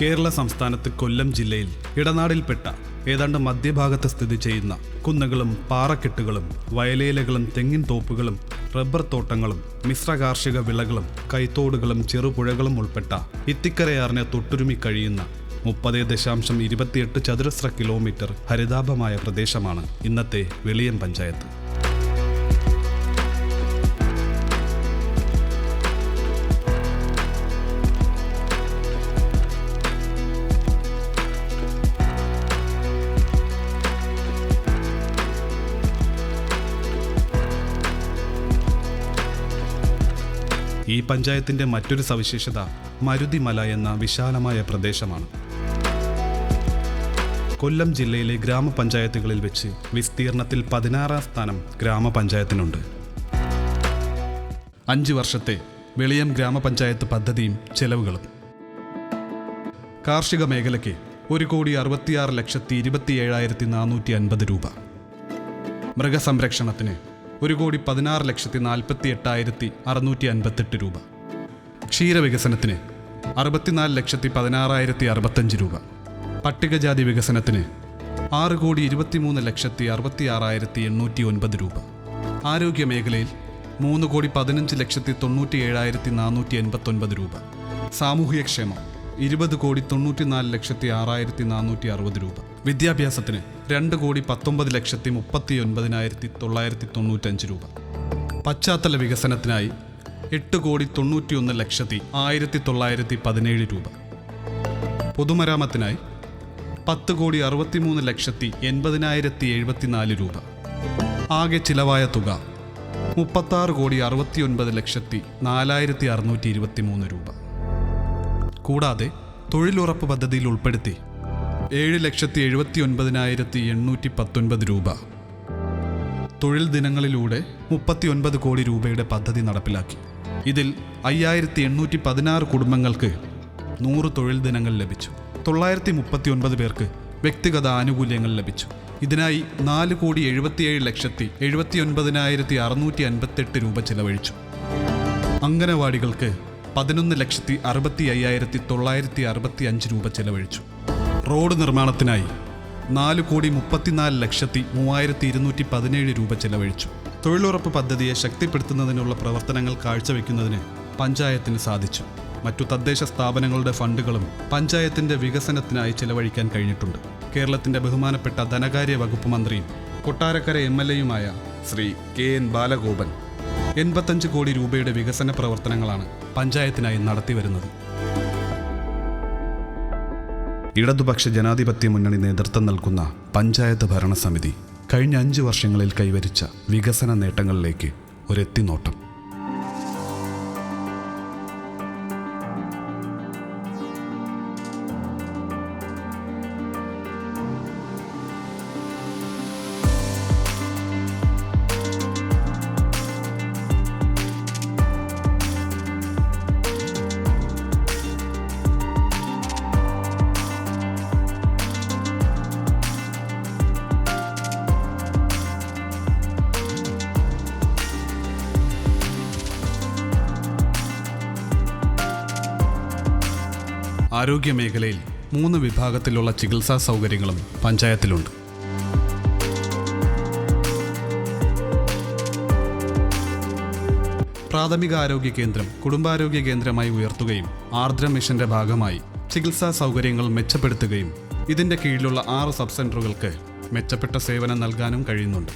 കേരള സംസ്ഥാനത്ത് കൊല്ലം ജില്ലയിൽ ഇടനാടിൽപ്പെട്ട ഏതാണ്ട് മധ്യഭാഗത്ത് സ്ഥിതി ചെയ്യുന്ന കുന്നുകളും പാറക്കെട്ടുകളും വയലേലകളും തെങ്ങിൻ തോപ്പുകളും റബ്ബർ തോട്ടങ്ങളും മിശ്ര കാർഷിക വിളകളും കൈത്തോടുകളും ചെറുപുഴകളും ഉൾപ്പെട്ട ഇത്തിക്കരയാറിനെ തൊട്ടുരുമി കഴിയുന്ന മുപ്പത് ദശാംശം ഇരുപത്തിയെട്ട് ചതുരശ്ര കിലോമീറ്റർ ഹരിതാഭമായ പ്രദേശമാണ് ഇന്നത്തെ വെളിയം പഞ്ചായത്ത്. ഈ പഞ്ചായത്തിന്റെ മറ്റൊരു സവിശേഷത മരുതിമല എന്ന വിശാലമായ പ്രദേശമാണ്. കൊല്ലം ജില്ലയിലെ ഗ്രാമപഞ്ചായത്തുകളിൽ വെച്ച് വിസ്തീർണത്തിൽ പതിനാറാം സ്ഥാനം ഗ്രാമപഞ്ചായത്തിനുണ്ട്. അഞ്ച് വർഷത്തെ വെളിയം ഗ്രാമപഞ്ചായത്ത് പദ്ധതിയും ചെലവുകളും. കാർഷിക മേഖലയ്ക്ക് ഒരു കോടി അറുപത്തിയാറ് ലക്ഷത്തി ഇരുപത്തിയേഴായിരത്തി നാനൂറ്റി അൻപത് രൂപ. മൃഗസംരക്ഷണത്തിന് ഒരു കോടി പതിനാറ് ലക്ഷത്തി നാൽപ്പത്തി എട്ടായിരത്തി അറുന്നൂറ്റി അൻപത്തെട്ട് രൂപ. ക്ഷീരവികസനത്തിന് അറുപത്തിനാല് ലക്ഷത്തി പതിനാറായിരത്തി അറുപത്തഞ്ച് രൂപ. പട്ടികജാതി വികസനത്തിന് ആറ് കോടി ഇരുപത്തിമൂന്ന് ലക്ഷത്തി അറുപത്തി ആറായിരത്തി എണ്ണൂറ്റി ഒൻപത് രൂപ. ആരോഗ്യ മേഖലയിൽ മൂന്ന് കോടി പതിനഞ്ച് ലക്ഷത്തി തൊണ്ണൂറ്റി ഏഴായിരത്തി നാനൂറ്റി എൺപത്തൊൻപത് രൂപ സാമൂഹികക്ഷേമം ഇരുപത് കോടി തൊണ്ണൂറ്റിനാല് ലക്ഷത്തി ആറായിരത്തി നാനൂറ്റി അറുപത് രൂപ. വിദ്യാഭ്യാസത്തിന് രണ്ട് കോടി പത്തൊമ്പത് ലക്ഷത്തി മുപ്പത്തി ഒൻപതിനായിരത്തി തൊള്ളായിരത്തി തൊണ്ണൂറ്റഞ്ച് രൂപ. പശ്ചാത്തല വികസനത്തിനായി എട്ട് കോടി തൊണ്ണൂറ്റിയൊന്ന് ലക്ഷത്തി ആയിരത്തി തൊള്ളായിരത്തി പതിനേഴ് രൂപ. പൊതുമരാമത്തിനായി പത്ത് കോടി അറുപത്തിമൂന്ന് ലക്ഷത്തി എൺപതിനായിരത്തി എഴുപത്തിനാല് രൂപ. ആകെ ചിലവായ തുക മുപ്പത്താറ് കോടി അറുപത്തിയൊൻപത് ലക്ഷത്തി നാലായിരത്തി അറുന്നൂറ്റി ഇരുപത്തി മൂന്ന് രൂപ. കൂടാതെ തൊഴിലുറപ്പ് പദ്ധതിയിൽ ഉൾപ്പെടുത്തി ഏഴ് ലക്ഷത്തി എഴുപത്തി ഒൻപതിനായിരത്തി എണ്ണൂറ്റി പത്തൊൻപത് രൂപ. തൊഴിൽ ദിനങ്ങളിലൂടെ മുപ്പത്തി ഒൻപത് കോടി രൂപയുടെ പദ്ധതി നടപ്പിലാക്കി. ഇതിൽ അയ്യായിരത്തി എണ്ണൂറ്റി പതിനാറ് കുടുംബങ്ങൾക്ക് നൂറ് തൊഴിൽ ദിനങ്ങൾ ലഭിച്ചു. തൊള്ളായിരത്തി മുപ്പത്തി ഒൻപത് പേർക്ക് വ്യക്തിഗത ആനുകൂല്യങ്ങൾ ലഭിച്ചു. ഇതിനായി നാല് കോടി എഴുപത്തിയേഴ് ലക്ഷത്തി എഴുപത്തി ഒൻപതിനായിരത്തി അറുന്നൂറ്റി അൻപത്തെട്ട് രൂപ ചിലവഴിച്ചു. അംഗനവാടികൾക്ക് പതിനൊന്ന് ലക്ഷത്തി അറുപത്തി അയ്യായിരത്തി തൊള്ളായിരത്തി അറുപത്തി അഞ്ച് രൂപ ചെലവഴിച്ചു. റോഡ് നിർമ്മാണത്തിനായി നാല് കോടി മുപ്പത്തിനാല് ലക്ഷത്തി മൂവായിരത്തി ഇരുന്നൂറ്റി പതിനേഴ് രൂപ ചെലവഴിച്ചു. തൊഴിലുറപ്പ് പദ്ധതിയെ ശക്തിപ്പെടുത്തുന്നതിനുള്ള പ്രവർത്തനങ്ങൾ കാഴ്ചവെക്കുന്നതിന് പഞ്ചായത്തിന് സാധിച്ചു. മറ്റു തദ്ദേശ സ്ഥാപനങ്ങളുടെ ഫണ്ടുകളും പഞ്ചായത്തിന്റെ വികസനത്തിനായി ചെലവഴിക്കാൻ കഴിഞ്ഞിട്ടുണ്ട്. കേരളത്തിന്റെ ബഹുമാനപ്പെട്ട ധനകാര്യ വകുപ്പ് മന്ത്രിയും കൊട്ടാരക്കര എം എൽ എയുമായ ശ്രീ കെ എൻ ബാലഗോപൻ എൺപത്തഞ്ച് കോടി രൂപയുടെ വികസന പ്രവർത്തനങ്ങളാണ് പഞ്ചായത്തിനായി നടത്തിവരുന്നത്. ഇടതുപക്ഷ ജനാധിപത്യ മുന്നണി നേതൃത്വം നൽകുന്ന പഞ്ചായത്ത് ഭരണസമിതി കഴിഞ്ഞ അഞ്ച് വർഷങ്ങളിൽ കൈവരിച്ച വികസന നേട്ടങ്ങളിലേക്ക് ഒരെത്തിനോട്ടം. ആരോഗ്യ മേഖലയിൽ മൂന്ന് വിഭാഗത്തിലുള്ള ചികിത്സാ സൗകര്യങ്ങളും പഞ്ചായത്തിലുണ്ട്. പ്രാഥമിക ആരോഗ്യ കേന്ദ്രം കുടുംബാരോഗ്യ കേന്ദ്രമായി ഉയർത്തുകയും ആർദ്ര മിഷന്റെ ഭാഗമായി ചികിത്സാ സൗകര്യങ്ങൾ മെച്ചപ്പെടുത്തുകയും ഇതിന്റെ കീഴിലുള്ള ആറ് സബ് സെന്ററുകൾക്ക് മെച്ചപ്പെട്ട സേവനം നൽകാനും കഴിയുന്നുണ്ട്.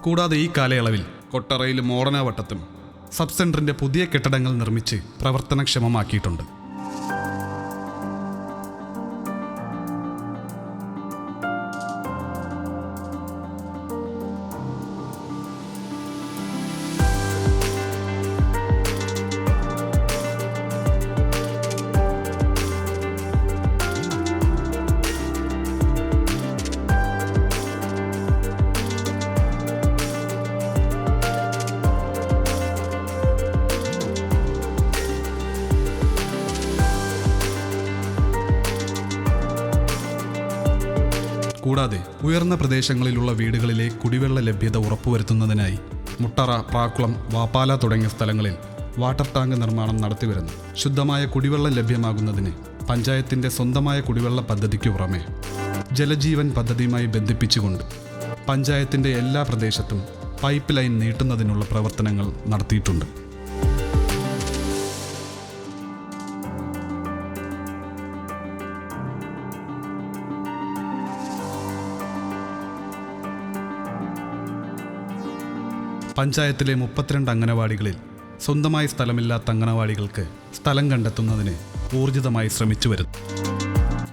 കൂടാതെ ഈ കാലയളവിൽ കൊട്ടറയിലും മോടനാവട്ടത്തും സബ് സെന്ററിന്റെ പുതിയ കെട്ടിടങ്ങൾ നിർമ്മിച്ച് പ്രവർത്തനക്ഷമമാക്കിയിട്ടുണ്ട്. ഉയർന്ന പ്രദേശങ്ങളിലുള്ള വീടുകളിലെ കുടിവെള്ള ലഭ്യത ഉറപ്പുവരുത്തുന്നതിനായി മുട്ടറ പ്രാക്കുളം വാപ്പാല തുടങ്ങിയ സ്ഥലങ്ങളിൽ വാട്ടർ ടാങ്ക് നിർമ്മാണം നടത്തിവരുന്നു. ശുദ്ധമായ കുടിവെള്ളം ലഭ്യമാകുന്നതിന് പഞ്ചായത്തിന്റെ സ്വന്തമായ കുടിവെള്ള പദ്ധതിക്ക് പുറമെ ജലജീവൻ പദ്ധതിയുമായി ബന്ധിപ്പിച്ചുകൊണ്ട് പഞ്ചായത്തിന്റെ എല്ലാ പ്രദേശത്തും പൈപ്പ് ലൈൻ നീട്ടുന്നതിനുള്ള പ്രവർത്തനങ്ങൾ നടത്തിയിട്ടുണ്ട്. പഞ്ചായത്തിലെ മുപ്പത്തിരണ്ട് അംഗനവാടികളിൽ സ്വന്തമായി സ്ഥലമില്ലാത്ത അംഗനവാടികൾക്ക് സ്ഥലം കണ്ടെത്തുന്നതിന് ഊർജിതമായി ശ്രമിച്ചു വരുന്നു.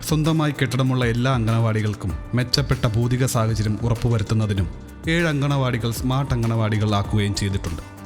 സ്വന്തമായി കെട്ടിടമുള്ള എല്ലാ അംഗനവാടികൾക്കും മെച്ചപ്പെട്ട ഭൗതിക സാഹചര്യം ഉറപ്പുവരുത്തുന്നതിനും ഏഴ് അംഗനവാടികൾ സ്മാർട്ട് അംഗനവാടികൾ ആക്കുകയും ചെയ്തിട്ടുണ്ട്.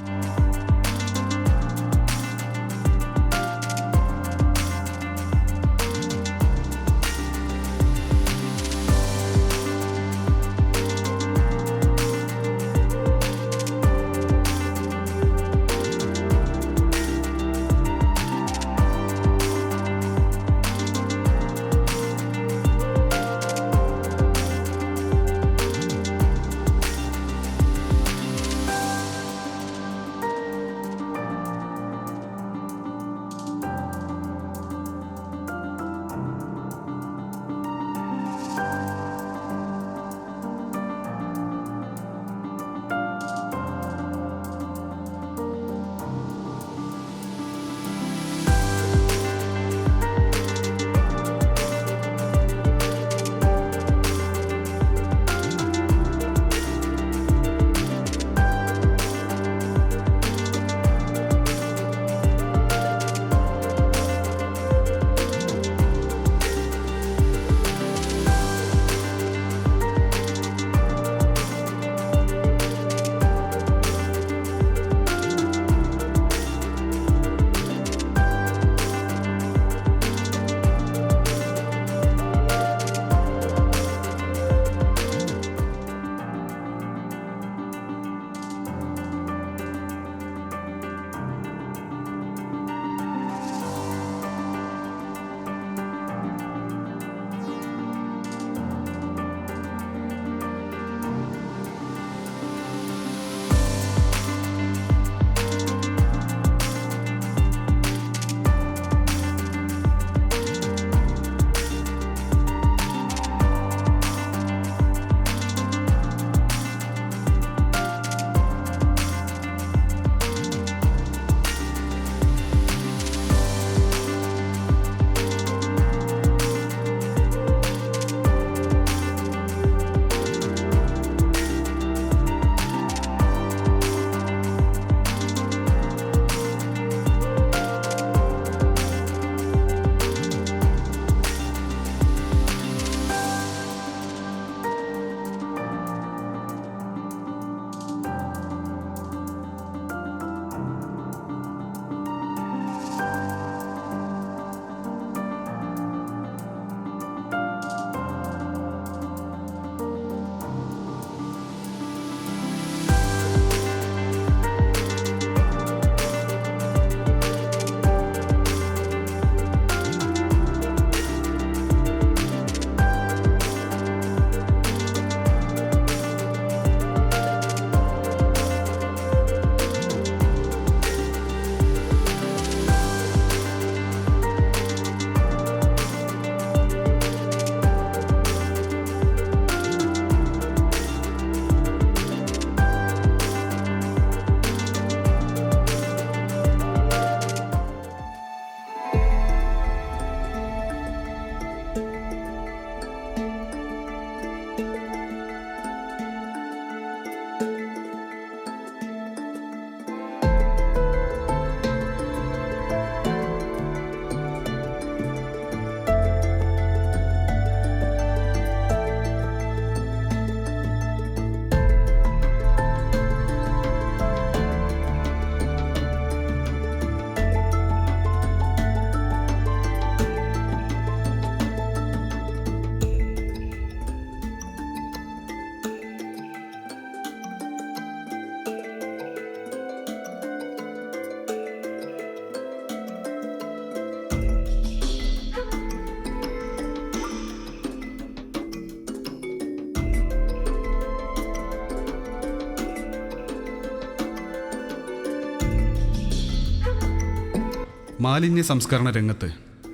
മാലിന്യ സംസ്കരണ രംഗത്ത്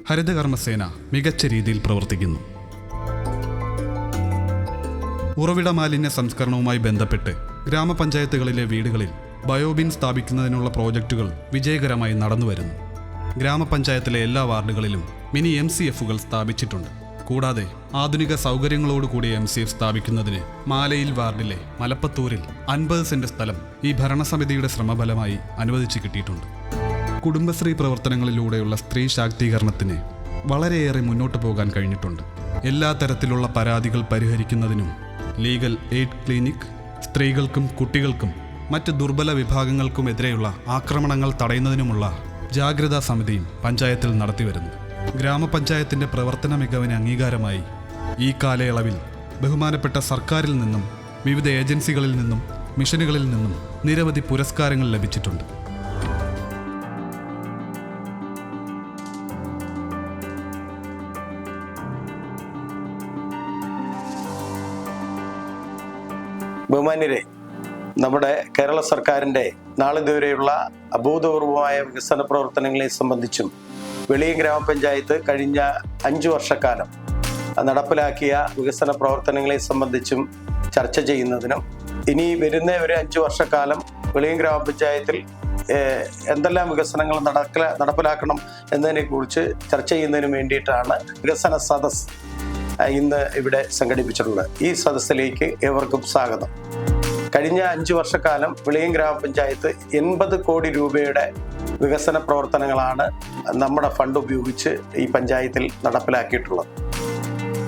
ഹരിതകർമ്മസേന മികച്ച രീതിയിൽ പ്രവർത്തിക്കുന്നു. ഉറവിട മാലിന്യ സംസ്കരണവുമായി ബന്ധപ്പെട്ട് ഗ്രാമപഞ്ചായത്തുകളിലെ വീടുകളിൽ ബയോബിൻ സ്ഥാപിക്കുന്നതിനുള്ള പ്രോജക്റ്റുകൾ വിജയകരമായി നടന്നുവരുന്നു. ഗ്രാമപഞ്ചായത്തിലെ എല്ലാ വാർഡുകളിലും മിനി എം സി എഫുകൾ സ്ഥാപിച്ചിട്ടുണ്ട്. കൂടാതെ ആധുനിക സൗകര്യങ്ങളോടുകൂടി എം സി എഫ് സ്ഥാപിക്കുന്നതിന് മാലയിൽ വാർഡിലെ മലപ്പത്തൂരിൽ അൻപത് സെന്റ് സ്ഥലം ഈ ഭരണസമിതിയുടെ ശ്രമഫലമായി അനുവദിച്ചു കിട്ടിയിട്ടുണ്ട്. കുടുംബശ്രീ പ്രവർത്തനങ്ങളിലൂടെയുള്ള സ്ത്രീ ശാക്തീകരണത്തിന് വളരെയേറെ മുന്നോട്ട് പോകാൻ കഴിഞ്ഞിട്ടുണ്ട്. എല്ലാ തരത്തിലുള്ള പരാതികൾ പരിഹരിക്കുന്നതിനും ലീഗൽ എയ്ഡ് ക്ലിനിക് സ്ത്രീകൾക്കും കുട്ടികൾക്കും മറ്റ് ദുർബല വിഭാഗങ്ങൾക്കുമെതിരെയുള്ള ആക്രമണങ്ങൾ തടയുന്നതിനുമുള്ള ജാഗ്രതാ സമിതിയും പഞ്ചായത്തിൽ നടത്തിവരുന്നു. ഗ്രാമപഞ്ചായത്തിന്റെ പ്രവർത്തന മികവിന് അംഗീകാരമായി ഈ കാലയളവിൽ ബഹുമാനപ്പെട്ട സർക്കാരിൽ നിന്നും വിവിധ ഏജൻസികളിൽ നിന്നും മിഷനുകളിൽ നിന്നും നിരവധി പുരസ്കാരങ്ങൾ ലഭിച്ചിട്ടുണ്ട്. ബഹുമാന്യരെ നമ്മുടെ കേരള സർക്കാരിന്റെ നാളിതുവരെയുള്ള അഭൂതപൂർവമായ വികസന പ്രവർത്തനങ്ങളെ സംബന്ധിച്ചും വെളിയം ഗ്രാമപഞ്ചായത്ത് കഴിഞ്ഞ അഞ്ചു വർഷക്കാലം നടപ്പിലാക്കിയ വികസന പ്രവർത്തനങ്ങളെ സംബന്ധിച്ചും ചർച്ച ചെയ്യുന്നതിനും ഇനി വരുന്ന ഒരു അഞ്ചു വർഷക്കാലം വെളിയം ഗ്രാമപഞ്ചായത്തിൽ എന്തെല്ലാം വികസനങ്ങൾ നടക്കല നടപ്പിലാക്കണം എന്നതിനെക്കുറിച്ച് ചർച്ച ചെയ്യുന്നതിന് വേണ്ടിയിട്ടാണ് വികസന സദസ് ഇന്ന് ഇവിടെ സംഘടിപ്പിച്ചിട്ടുള്ളത് ഈ സദസ്സിലേക്ക് ഏവർക്കും സ്വാഗതം. കഴിഞ്ഞ അഞ്ചു വർഷക്കാലം വിളിയം ഗ്രാമപഞ്ചായത്ത് എൺപത് കോടി രൂപയുടെ വികസന പ്രവർത്തനങ്ങളാണ് നമ്മുടെ ഫണ്ട് ഉപയോഗിച്ച് ഈ പഞ്ചായത്തിൽ നടപ്പിലാക്കിയിട്ടുള്ളത്.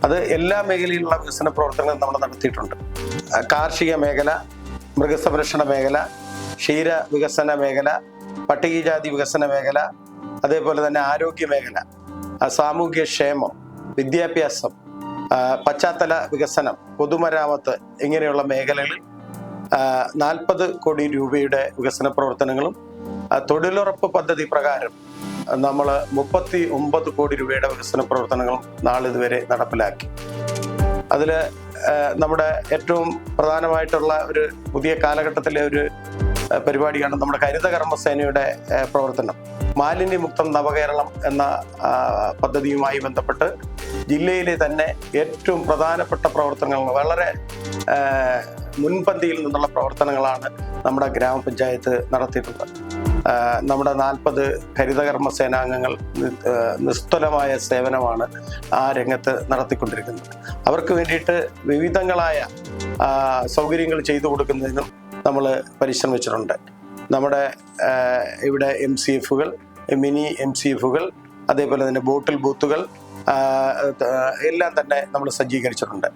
അത് എല്ലാ മേഖലയിലുള്ള വികസന പ്രവർത്തനങ്ങളും നമ്മൾ നടത്തിയിട്ടുണ്ട്. കാർഷിക മേഖല മൃഗസംരക്ഷണ മേഖല ക്ഷീര വികസന മേഖല പട്ടികജാതി വികസന മേഖല അതേപോലെ തന്നെ ആരോഗ്യ മേഖല സാമൂഹ്യ ക്ഷേമം വിദ്യാഭ്യാസം പശ്ചാത്തല വികസനം പൊതുമരാമത്ത് ഇങ്ങനെയുള്ള മേഖലകളിൽ നാൽപ്പത് കോടി രൂപയുടെ വികസന പ്രവർത്തനങ്ങളും തൊഴിലുറപ്പ് പദ്ധതി പ്രകാരം നമ്മൾ മുപ്പത്തി ഒമ്പത് കോടി രൂപയുടെ വികസന പ്രവർത്തനങ്ങളും നാളിതുവരെ നടപ്പിലാക്കി. അതിൽ നമ്മുടെ ഏറ്റവും പ്രധാനമായിട്ടുള്ള ഒരു പുതിയ കാലഘട്ടത്തിലെ ഒരു പരിപാടിയാണ് നമ്മുടെ ഹരിതകർമ്മസേനയുടെ പ്രവർത്തനം. മാലിന്യമുക്തം നവകേരളം എന്ന പദ്ധതിയുമായി ബന്ധപ്പെട്ട് ജില്ലയിലെ തന്നെ ഏറ്റവും പ്രധാനപ്പെട്ട പ്രവർത്തനങ്ങൾ വളരെ മുൻപന്തിയിൽ നിന്നുള്ള പ്രവർത്തനങ്ങളാണ് നമ്മുടെ ഗ്രാമപഞ്ചായത്ത് നടത്തിയിട്ടുള്ളത്. നമ്മുടെ നാൽപ്പത് ഹരിതകർമ്മ സേനാംഗങ്ങൾ നിസ്തുലമായ സേവനമാണ് ആ രംഗത്ത് നടത്തിക്കൊണ്ടിരിക്കുന്നത്. അവർക്ക് വേണ്ടിയിട്ട് വിവിധങ്ങളായ സൗകര്യങ്ങൾ ചെയ്തു കൊടുക്കുന്നതിനും നമ്മൾ പരിശ്രമിച്ചിട്ടുണ്ട്. നമ്മുടെ ഇവിടെ എം സി എഫുകൾ മിനി എം സി എഫുകൾ അതേപോലെ തന്നെ ബോട്ടിൽ ബൂത്തുകൾ എല്ലാം തന്നെ നമ്മൾ സജ്ജീകരിച്ചിട്ടുണ്ട്.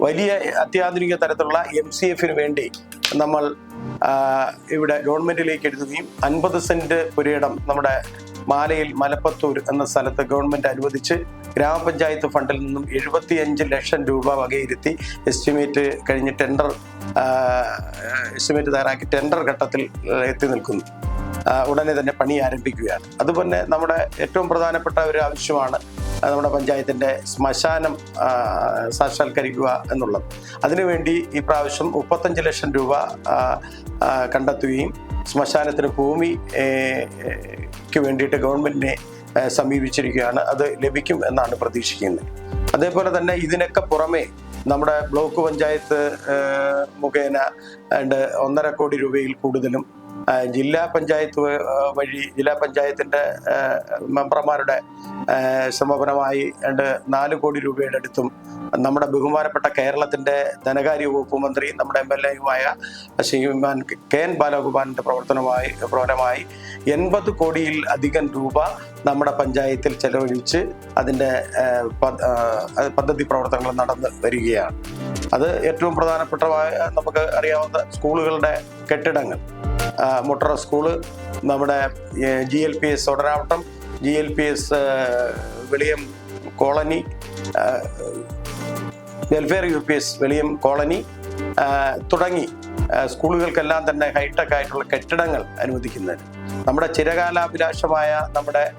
വലിയ അത്യാധുനിക തരത്തിലുള്ള എം സി എഫിന് വേണ്ടി നമ്മൾ ഇവിടെ ഗവൺമെന്റിലേക്ക് എഴുതുകയും അൻപത് സെന്റ് പുരയിടം നമ്മുടെ മാലയിൽ മലപ്പത്തൂർ എന്ന സ്ഥലത്ത് ഗവൺമെന്റ് അനുവദിച്ച് ഗ്രാമപഞ്ചായത്ത് ഫണ്ടിൽ നിന്നും എഴുപത്തിയഞ്ച് ലക്ഷം രൂപ വകയിരുത്തി എസ്റ്റിമേറ്റ് കഴിഞ്ഞ് ടെൻഡർ എസ്റ്റിമേറ്റ് തയ്യാറാക്കി ടെൻഡർ ഘട്ടത്തിൽ എത്തി നിൽക്കുന്നു. ഉടനെ തന്നെ പണി ആരംഭിക്കുകയാണ്. അതുപോലെ നമ്മുടെ ഏറ്റവും പ്രധാനപ്പെട്ട ഒരു ആവശ്യമാണ് നമ്മുടെ പഞ്ചായത്തിന്റെ ശ്മശാനം സാക്ഷാത്കരിക്കുക എന്നുള്ളത്. അതിനുവേണ്ടി ഈ പ്രാവശ്യം മുപ്പത്തഞ്ച് ലക്ഷം രൂപ കണ്ടെത്തുകയും ശ്മശാനത്തിന് ഭൂമി ഏ, ഏ, ക്ക് വേണ്ടിയിട്ട് ഗവൺമെന്റിനെ സമീപിച്ചിരിക്കുകയാണ്. അത് ലഭിക്കും എന്നാണ് പ്രതീക്ഷിക്കുന്നത്. അതേപോലെ തന്നെ ഇതിനൊക്കെ പുറമെ നമ്മുടെ ബ്ലോക്ക് പഞ്ചായത്ത് മുഖേന ഒന്നര കോടി രൂപയിൽ കൂടുതലും ജില്ലാ പഞ്ചായത്ത് വഴി ജില്ലാ പഞ്ചായത്തിന്റെ മെമ്പർമാരുടെ സമപനമായി രണ്ട് നാല് കോടി രൂപയുടെ അടുത്തും നമ്മുടെ ബഹുമാനപ്പെട്ട കേരളത്തിന്റെ ധനകാര്യ വകുപ്പ് മന്ത്രി നമ്മുടെ എം എൽ എയുമായ ശ്രീമാൻ കെ എൻ ബാലഗോപാലിന്റെ പ്രവർത്തനമായി പ്രവർത്തനമായി എൺപത് കോടിയിൽ അധികം രൂപ നമ്മുടെ പഞ്ചായത്തിൽ ചെലവഴിച്ച് അതിന്റെ ആ, പ- ആ, അത് പദ്ധതി പ്രവർത്തനങ്ങൾ നടന്നു വരികയാണ്. അത് ഏറ്റവും പ്രധാനപ്പെട്ട നമുക്ക് അറിയാവുന്ന സ്കൂളുകളുടെ കെട്ടിടങ്ങൾ. ആ, മുട്ടറ സ്കൂൾ നമ്മുടെ G L P S Odanavattam G L P S Veliyam colony welfare U P S Veliyam colony തുടങ്ങി സ്കൂളുകൾക്കെല്ലാം തന്നെ ഹൈടെക് ആയിട്ടുള്ള കെട്ടിടങ്ങൾ അനുവദിക്കുന്നതിന്. നമ്മുടെ ചിരകാലാഭിലാഷമായ നമ്മുടെ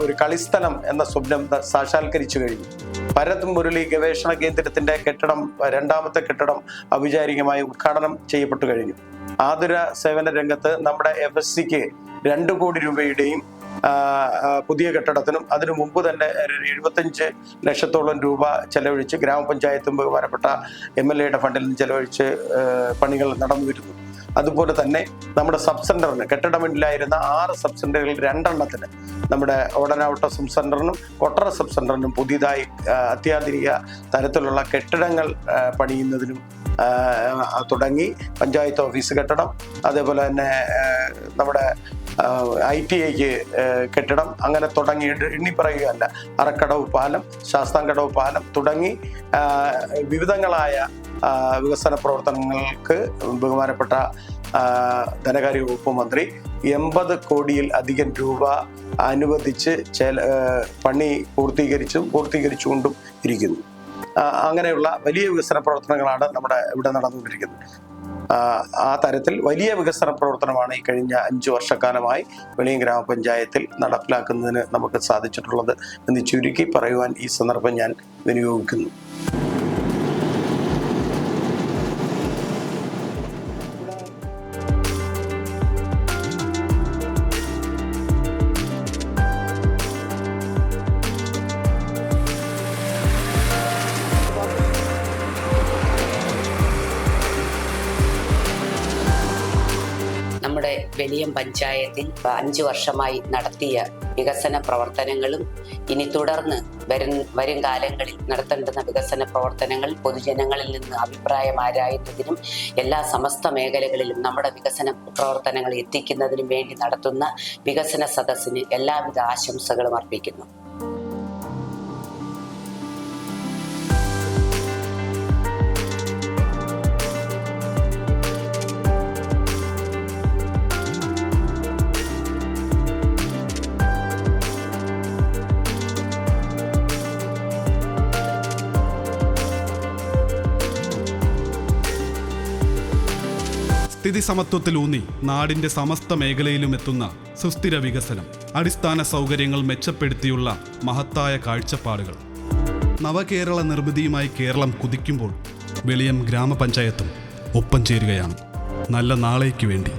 ഒരു കളിസ്ഥലം എന്ന സ്വപ്നം സാക്ഷാത്കരിച്ചു കഴിഞ്ഞു. ഭരത് മുരളി ഗവേഷണ കേന്ദ്രത്തിന്റെ കെട്ടിടം രണ്ടാമത്തെ കെട്ടിടം ഔപചാരികമായി ഉദ്ഘാടനം ചെയ്യപ്പെട്ടു കഴിഞ്ഞു. ആതുര സേവന രംഗത്ത് നമ്മുടെ എഫ് എസ് സിക്ക് രണ്ട് കോടി രൂപയുടെയും പുതിയ കെട്ടിടത്തിനും അതിനു മുമ്പ് തന്നെ എഴുപത്തഞ്ച് ലക്ഷത്തോളം രൂപ ചെലവഴിച്ച് ഗ്രാമപഞ്ചായത്തും ബഹുമാനപ്പെട്ട എം എൽ എയുടെ ഫണ്ടിൽ നിന്ന് ചെലവഴിച്ച് പണികൾ നടന്നു വരുന്നു അതുപോലെ തന്നെ നമ്മുടെ സബ് സെന്ററിന് കെട്ടിടമില്ലായിരുന്ന ആറ് സബ് സെന്ററുകളിൽ രണ്ടെണ്ണത്തിന് നമ്മുടെ ഓടനാവട്ട സബ് സെന്ററിനും കൊട്ടറ സബ് സെന്ററിനും പുതിയതായി അത്യാധുനിക തരത്തിലുള്ള കെട്ടിടങ്ങൾ പണിയുന്നതിനും തുടങ്ങി. പഞ്ചായത്ത് ഓഫീസ് കെട്ടിടം അതേപോലെ തന്നെ നമ്മുടെ ഐ ടി ഐക്ക് കെട്ടിടം അങ്ങനെ തുടങ്ങി. എണ്ണി പറയുകയല്ല അറക്കടവ് പാലം ശാസ്താംകടവ് പാലം തുടങ്ങി വിവിധങ്ങളായ വികസന പ്രവർത്തനങ്ങൾക്ക് ബഹുമാനപ്പെട്ട ധനകാര്യ വകുപ്പ് മന്ത്രി എൺപത് കോടിയിൽ അധികം രൂപ അനുവദിച്ച് ചില പണി പൂർത്തീകരിച്ചും പൂർത്തീകരിച്ചുകൊണ്ടും ഇരിക്കുന്നു. അങ്ങനെയുള്ള വലിയ വികസന പ്രവർത്തനങ്ങളാണ് നമ്മുടെ ഇവിടെ നടന്നുകൊണ്ടിരിക്കുന്നത്. ആ തരത്തിൽ വലിയ വികസന പ്രവർത്തനമാണ് ഈ കഴിഞ്ഞ അഞ്ചു വർഷക്കാലമായി വെളിയം ഗ്രാമപഞ്ചായത്തിൽ നടപ്പിലാക്കുന്നതിന് നമുക്ക് സാധിച്ചിട്ടുള്ളത് എന്ന് ചുരുക്കി പറയുവാൻ ഈ സന്ദർഭം ഞാൻ വിനിയോഗിക്കുന്നു. വെളിയം പഞ്ചായത്തിൽ അഞ്ചു വർഷമായി നടത്തിയ വികസന പ്രവർത്തനങ്ങളും ഇനി തുടർന്ന് വരും വരും കാലങ്ങളിൽ നടത്തേണ്ടുന്ന വികസന പ്രവർത്തനങ്ങൾ പൊതുജനങ്ങളിൽ നിന്ന് അഭിപ്രായം ആരായുന്നതിനും എല്ലാ സമസ്ത മേഖലകളിലും നമ്മുടെ വികസന പ്രവർത്തനങ്ങൾ എത്തിക്കുന്നതിനും വേണ്ടി നടത്തുന്ന വികസന സദസ്സിന് എല്ലാവിധ ആശംസകളും അർപ്പിക്കുന്നു. സ്ഥിതി സമത്വത്തിലൂന്നി നാടിന്റെ സമസ്ത മേഖലയിലും എത്തുന്ന സുസ്ഥിര വികസനം അടിസ്ഥാന സൗകര്യങ്ങൾ മെച്ചപ്പെടുത്തിയുള്ള മഹത്തായ കാഴ്ചപ്പാടുകൾ. നവകേരള നിർമ്മിതിയുമായി കേരളം കുതിക്കുമ്പോൾ വെളിയം ഗ്രാമപഞ്ചായത്തും ഒപ്പം ചേരുകയാണ്. നല്ല നാളേക്ക് വേണ്ടി.